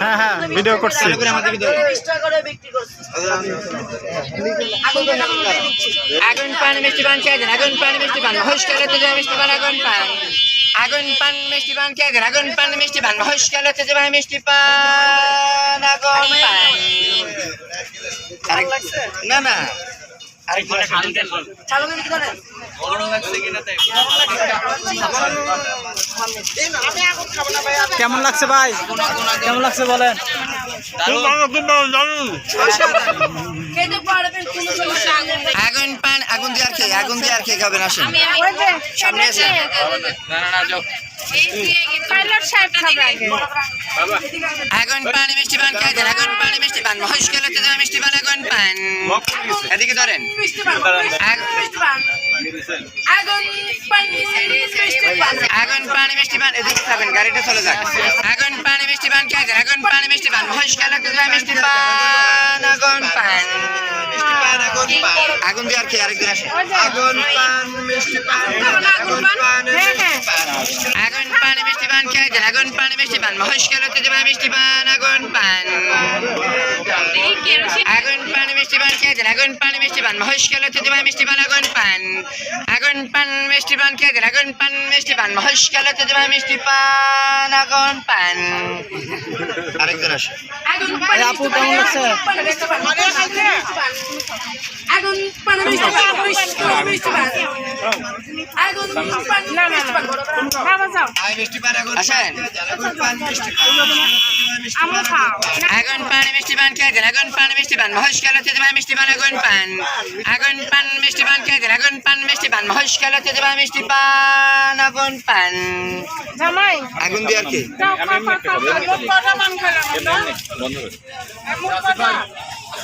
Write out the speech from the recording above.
হ্যাঁ হ্যাঁ আগুন পান মিষ্টি পান খেয়ে দেন আগুন পান মিষ্টি পান হোস খেলাতে যাবে মিষ্টি পান আগুন পান আগুন পান মিষ্টি পান খেয়ে দেন আগুন পান মিষ্টি পান হোস খেলাতে যাবে মিষ্টি পান আগুন পান না না কেমন লাগছে ভাই? কেমন লাগছে বলেন? আগুন পান আগুন দিয়ে আর খেয়ে আগুন দিয়ে আর খেয়ে খাবেন আসেন। সামনে আগে। আগুন পান মিষ্টি পান দেন। আগুন পান মিষ্টি পান। খেলাতে যাবে মিষ্টি পান। আগুন পান এদিকে ধরেন। পান পান আগুন পান মিষ্টি পান। আগুন পানি মিষ্টি পান এদিকে খাবেন গাড়িটা চলে যাক। আগুন পানি মিষ্টি পান খেয়ে দেন আগুন পানি মিষ্টি পান যাবে মিষ্টি পান আগুন পান। আগুন দিয়ে আর খেয়ে আরেকদিন আসেন আগুন পান মিষ্টি পান আগুন পান হ্যাঁ হ্যাঁ। আগুন পানি মিষ্টি পান দেন আগুন পানি মিষ্টি পান হোস মিষ্টি পান আগুন পান। আগুন পানি মিষ্টি পান খেয়েছেন আগুন পান মিষ্টি পান। খেলাতে যাবে মিষ্টি পান আগুন পান। আগুন পান মিষ্টি পান খেয়েছেন আগুন পান মিষ্টি পান। খেলাতে যাবে মিষ্টি পান আগুন পান। আরেকজন আসে। আগুন পান আপু কেমন লাগছে? মিষ্টি পান। আগুন পান মিষ্টি পান মিষ্টি পান। আগুন পান মিষ্টি পান খেয়ে দেন আগুন পান মিষ্টি পান মহেশ খেলাতে দেবে মিষ্টি পান আগুন পান আগুন পান মিষ্টি পান খেয়ে দেন আগুন পান মিষ্টি পান মহেশ খেলাতে দেবে মিষ্টি পান আগুন পান জামাই আগুন দিয়ে আর কি